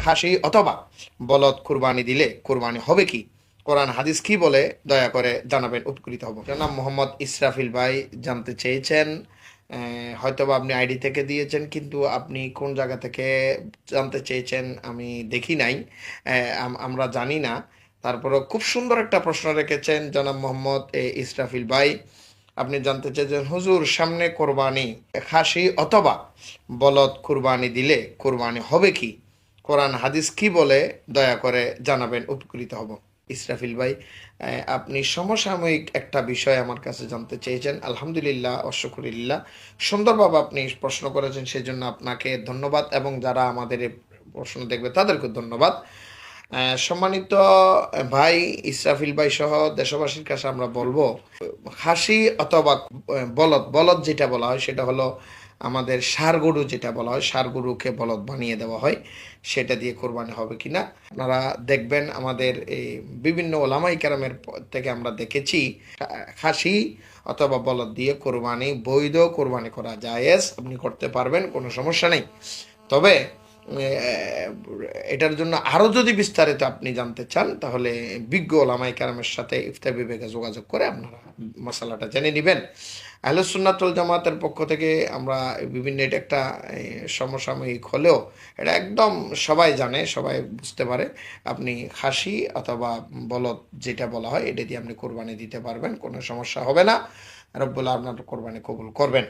খাসি অথবা বলদ কুরবানি দিলে কুরবানি হবে কি? কোরআন, হাদিস কি বলে? দয়া করে জানাবেন, উপকৃত হব। জনাব মোহাম্মদ ইসরাফিল ভাই জানতে চেয়েছেন। হয়তোবা আপনি আইডি থেকে দিয়েছেন, কিন্তু আপনি কোন জায়গা থেকে জানতে চেয়েছেন আমি দেখি নাই। আম- আমরা জানি না। তারপরেও খুব সুন্দর একটা প্রশ্ন রেখেছেন জনাব মোহাম্মদ, এ, ইসরাফিল ভাই। আপনি জানতে চেয়েছেন, হুজুর, সামনে কোরবানি। খাসি অথবা বলদ কুরবানি দিলে কুরবানি হবে কি? কোরআন হাদিস কি বলে, দয়া করে জানাবেন, উপকৃত হব। ইসরাফিল ভাই আপনি সমসাময়িক একটা বিষয় আমার কাছে জানতে চেয়েছেন। আলহামদুলিল্লাহ অশকুরিল্লাহ সুন্দরভাবে আপনি প্রশ্ন করেছেন সেই জন্য আপনাকে ধন্যবাদ এবং যারা আমাদের প্রশ্ন দেখবে তাদেরকে ধন্যবাদ। সম্মানিত ভাই, ইসরাফিল ভাই সহ দেশবাসীর কাছে আমরা বলব, হাসি অথবা বলদ বলদ যেটা বলা হয় সেটা হলো আমাদের ষাঁড় গরু যেটা বলা হয় ষাঁড় গরুকে বলদ বানিয়ে দেওয়া হয়, সেটা দিয়ে কোরবানি হবে কিনা আপনারা দেখবেন আমাদের এই বিভিন্ন ওলামাই কেরামের থেকে আমরা দেখেছি খাসি অথবা বলদ দিয়ে কোরবানি, বৈধ কোরবানি করা জায়েজ, আপনি করতে পারবেন, কোনো সমস্যা নেই। তবে এটার জন্য আরও যদি বিস্তারিত আপনি জানতে চান, তাহলে বিজ্ঞ ওলামাই কারামের সাথে ইফতার বিবেকে যোগাযোগ করে আপনারা মশলাটা জেনে নেবেন। আহলুসুন্নাতুল জামাতের পক্ষ থেকে আমরা বিভিন্ন এটা একটা সমসাময়িক হলেও এটা একদম সবাই জানে, সবাই বুঝতে পারে। আপনি খাসি অথবা বলদ যেটা বলা হয়, এটা দিয়ে আপনি কোরবানি দিতে পারবেন, কোনো সমস্যা হবে না। রব্বুল্লাহ আপনার কোরবানি কবুল করবেন।